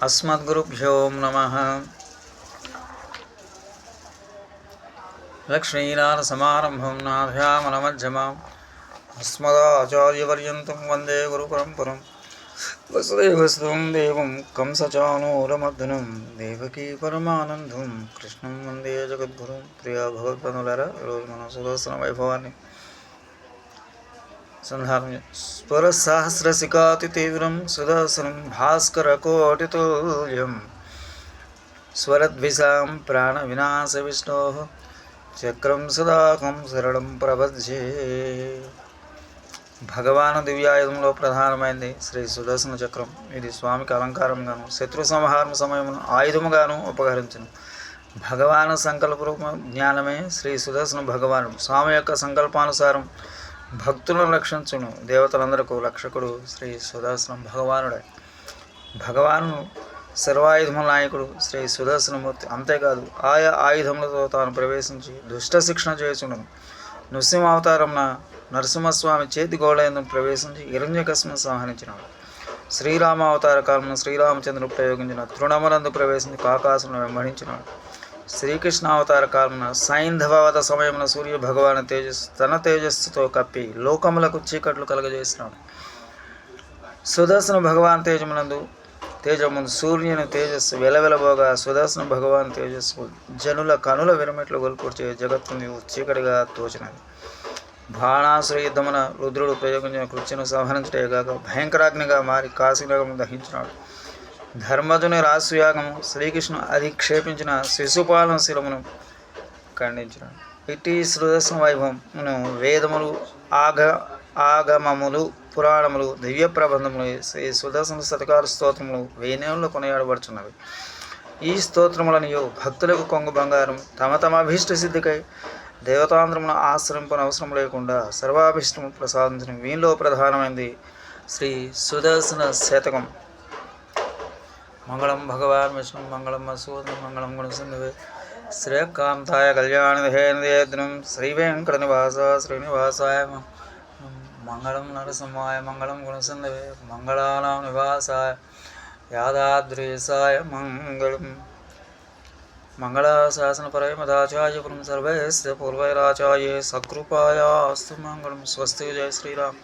అస్మద్గురుభ్యో నమ లక్ష్మీనాథ సమారంభం నాధ్యామనమధ్యమాం అస్మదాచార్యపర్యంతం వందే గురు పరంపరం వసుదేవస్వం దేవం కంసచానూరమర్దనం దేవకీ పరమానందం కృష్ణం వందే జగద్గురుం ప్రియా భగవద్పనులరా ఈరోజు మన సుదర్శన వైభవాన్ని సంధానం స్వర తీవ్రం సుదర్శనం భాస్కర కోటితుల్యం స్వరద్విషాం ప్రాణ వినాశ విష్ణో చక్రం సదాకం శరణం ప్రపద్యే. భగవాను దివ్యాయుధంలో ప్రధానమైనది శ్రీ సుదర్శన చక్రం. ఇది స్వామికి అలంకారంగాను శత్రు సంహారం సమయమును ఆయుధముగాను ఉపకరించను. భగవాను సంకల్పరూప జ్ఞానమే శ్రీ సుదర్శన భగవాను స్వామి యొక్క సంకల్పానుసారం భక్తులను రక్షించును. దేవతలందరకు రక్షకుడు శ్రీ సుదర్శనం భగవానుడే. భగవాను సర్వాయుధముల నాయకుడు శ్రీ సుదర్శనమూర్తి. అంతేకాదు ఆయా ఆయుధములతో తాను ప్రవేశించి దుష్ట శిక్షణ చేసుకును నృసింహావతారంన నరసింహస్వామి చేతి గోళయందు ప్రవేశించి హిరణ్యకస్మ సంహరించినాడు. శ్రీరామ అవతార కాలంలో శ్రీరామచంద్రుడు ప్రయోగించిన తృణమలందు ప్రవేశించి కాకాసును వెంబడించినాడు. శ్రీకృష్ణ అవతార కాలమున సైంధవవద సమయమున సూర్య భగవాన్ తేజస్సు తన తేజస్సుతో కప్పి లోకములకు చీకట్లు కలగజేసినాడు. సుదర్శన భగవాన్ తేజమునందు తేజముందు సూర్యుని తేజస్సు వెలవెలబోగా సుదర్శన భగవాన్ తేజస్సు జనుల కనుల విరమెట్లు గొల్పూర్చే జగత్తుని చీకటిగా తోచినది. బాణాసుర యుద్ధమున రుద్రుడు ప్రయోగించిన కృత్యను సంహరించటేగాక భయంకరాగ్నిగా మారి కాశీనగరం దహించినాడు. ధర్మజుని రాసుయాగము శ్రీకృష్ణ అధిక్షేపించిన శిశుపాలన శిలమును ఖండించినాడు ఇట్టి సుదర్శన వైభవమును వేదములు ఆగ ఆగమములు పురాణములు దివ్య ప్రబంధములు శ్రీ సుదర్శన శతకాల స్తోత్రములు వేణేళ్ళు కొనియాడబడుచున్నవి. ఈ స్తోత్రములనియు భక్తులకు కొంగు బంగారం తమ తమ అభీష్ట సిద్ధికై దేవతాంధ్రమును ఆశ్రయింపని అవసరం లేకుండా సర్వాభీష్టము ప్రసాదించిన. వీనిలో ప్రధానమైనది శ్రీ సుదర్శన శతకం. மங்களம் பகவான் விஷ்ணு மங்களம் மசூத மங்களம் குணசிந்து ஸ்ரீகாந்தாய கல்யாணதேந்திரம் ஸ்ரீவேங்கடநிவாசா ஸ்ரீனிவாசாய மங்களம் நரசிம்மாய மங்களம் குணசிந்து மங்களானாம் நிவாசாய யாதாத்ரீசாய மங்களம். மங்களாசாசனபரமதாச்சாரியபுரம் சர்வேஸ்ய பூர்வைராச்சாரிய சக்ருபாயாஸ்து மங்களம். ஸ்வஸ்தி ஜெய் ஸ்ரீராம்.